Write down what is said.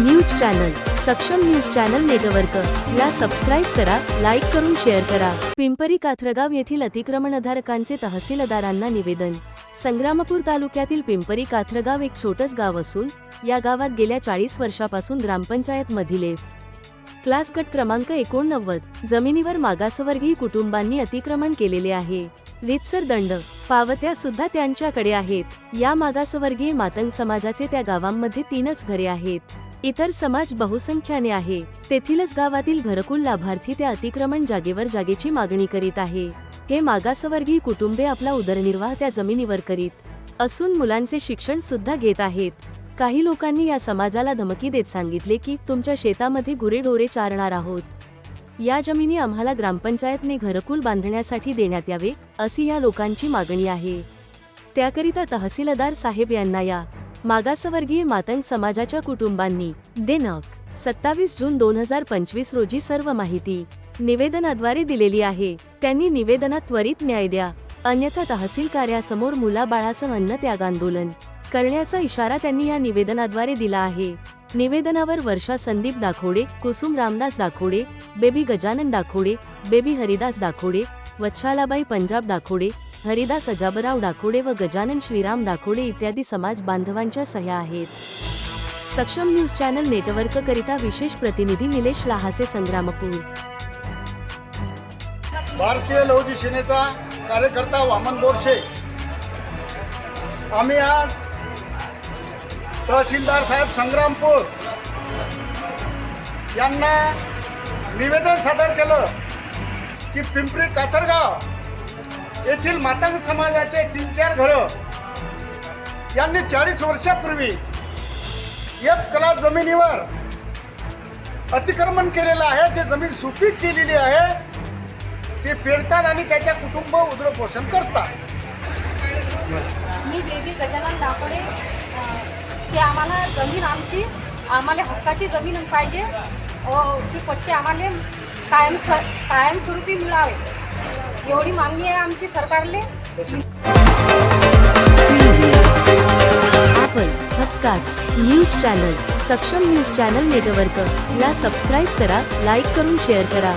News channel Saksham news channel network. ला subscribe करा like करून शेअर करा. पिंपरी काथरगाव येथील अतिक्रमणधारकांचे तहसीलदारांना निवेदन. संग्रामपूर तालुक्यातील पिंपरी काथरगाव एक छोटस गाव असून या गावात गेल्या चाळीस वर्षापासून ग्रामपंचायत मधील क्लास गट क्रमांक एकोणनव्वद जमिनीवर मागासवर्गीय कुटुंबांनी अतिक्रमण केलेले आहे. रितसर दंड पावत्या सुद्धा त्यांच्याकडे आहेत. या मागासवर्गीय मातंग समाजाचे त्या गावांमध्ये तीनच घरे आहेत. इतर समाज बहुसंख्याने आहे. तेथीलच गावातील घरकुल लाभार्थी त्या अतिक्रमण जागेवर जागेची मागणी करीत आहे. हे मागासवर्गीय कुटुंबे आपला उदरनिर्वाह त्या जमिनीवर करीत असून मुलांचे शिक्षण सुद्धा घेत आहेत. काही लोकांनी या समाजाला धमकी देत सांगितले की तुमच्या शेतामध्ये गुरेढोरे चारणार आहोत. या जमिनी आम्हाला ग्रामपंचायतने घरकुल बांधण्यासाठी देण्यात यावे अशी या लोकांची मागणी आहे. त्याकरिता तहसीलदार साहेब यांना या मागासवर्गीय मातंग समाजाच्या कुटुंबांनी दिनांक सत्तावीस जून दोन हजार पंचवीस रोजी सर्व माहिती निवेदनाद्वारे दिलेली आहे. त्यांनी निवेदनात त्वरित न्याय द्या. अन्यथा तहसील कार्यासमोर मुलाबाळासह अन्न त्याग आंदोलन करण्याचा इशारा त्यांनी या निवेदनाद्वारे दिला आहे. निवेदनावर वर्षा संदीप डाखोडे कुसुम रामदास डाखोडे बेबी गजानन डाखोडे बेबी हरिदास डाखोडे वत्शालाबाई पंजाब डाखोडे हरिदास अजाबराव डाकोडे व गजानन श्रीराम डाकोडे इत्यादी समाज बांधवांच्या सह्या आहेत. सक्षम न्यूज चॅनल नेटवर्क करिता विशेष प्रतिनिधी निलेश लहासे संग्रामपूर. भारतीय लहुजी सेनेचा कार्यकर्ता वामन बोरशे. आम्ही आज तहसीलदार साहेब संग्रामपूर यांना निवेदन सादर केलं की पिंपरी कातरगाव येथील मातंग समाजाचे तीन चार घरं यांनी चाळीस वर्षापूर्वी एक कला जमिनीवर अतिक्रमण केलेलं आहे. ते जमीन सुपीक केलेली आहे. ते पेरतात आणि त्याच्या कुटुंब उदरपोषण करतात. मी बेबी गजानन दापडे की आम्हाला जमीन आमची आम्हाला हक्काची जमीन पाहिजे. ती पट्टी आम्हाला कायम स कायमस्वरूपी मिळावे. एवढी मागणी आहे आमची सरकारले? आपण हक्काच news channel Saksham news channel network ला सबस्क्राईब करा लाईक करून शेअर करा.